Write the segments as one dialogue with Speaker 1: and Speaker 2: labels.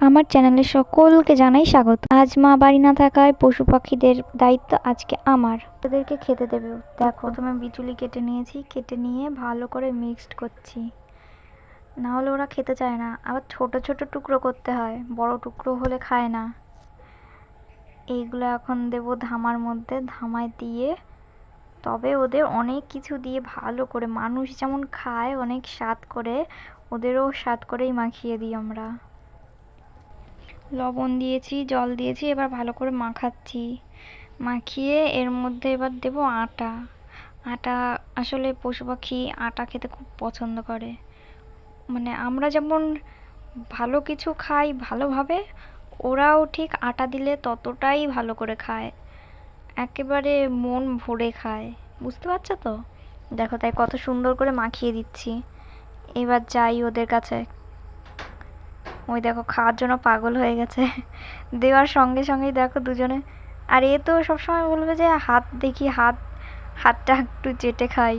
Speaker 1: আমার চ্যানেলে সকলকে জানাই স্বাগত। আজ মা বাড়ি না থাকায় পশু পাখিদের দায়িত্ব আজকে আমার। ওদেরকে খেতে দেবে। দেখো, প্রথমে বিচুলি কেটে নিয়েছি, কেটে নিয়ে ভালো করে মিক্সড করছি। না হলে ওরা খেতে চায় না। আবার ছোট ছোট টুকরো করতে হয়। বড় টুকরো হলে খায় না। এইগুলো এখন দেবো ধামার মধ্যে। ধামায় দিয়ে তবে ওদের অনেক কিছু দিয়ে ভালো করে, মানুষ যেমন খায়, অনেক স্বাদ করে, ওদেরও স্বাদ করেই মাখিয়ে দিই আমরা। লবণ দিয়েছি, জল দিয়েছি, এবার ভালো করে মাখাচ্ছি। মাখিয়ে এর মধ্যে এবার দেব আটা। আটা আসলে পশু পাখি আটা খেতে খুব পছন্দ করে। মানে আমরা যেমন ভালো কিছু খাই ভালোভাবে, ওরাও ঠিক আটা দিলে ততটাই ভালো করে খায়। একেবারে মন ভরে খায়। বুঝতে পারছ তো? দেখো তাই কত সুন্দর করে মাখিয়ে দিচ্ছি। এবার যাই ওদের কাছে। ওই দেখো, খাওয়ার জন্য পাগল হয়ে গেছে। দেওয়ার সঙ্গে সঙ্গেই দেখো দুজনে। আর এ তো সবসময় বলবে যে, হাত দেখি, হাত, হাতটা একটু চেটে খাই।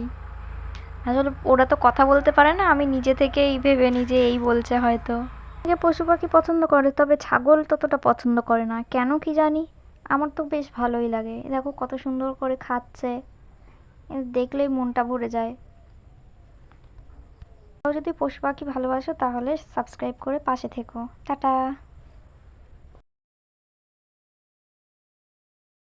Speaker 1: আসলে ওরা তো কথা বলতে পারে না, আমি নিজে থেকেই ভেবে যে এই বলছে হয়তো। পশু পাখি পছন্দ করে, তবে ছাগল ততটা পছন্দ করে না। কেন কি জানি? আমার তো বেশ ভালোই লাগে। দেখো কত সুন্দর করে খাচ্ছে। দেখলেই মনটা ভরে যায়। যদি পশু পাখি ভালোবাসো তাহলে সাবস্ক্রাইব করে পাশে থেকো। টাটা!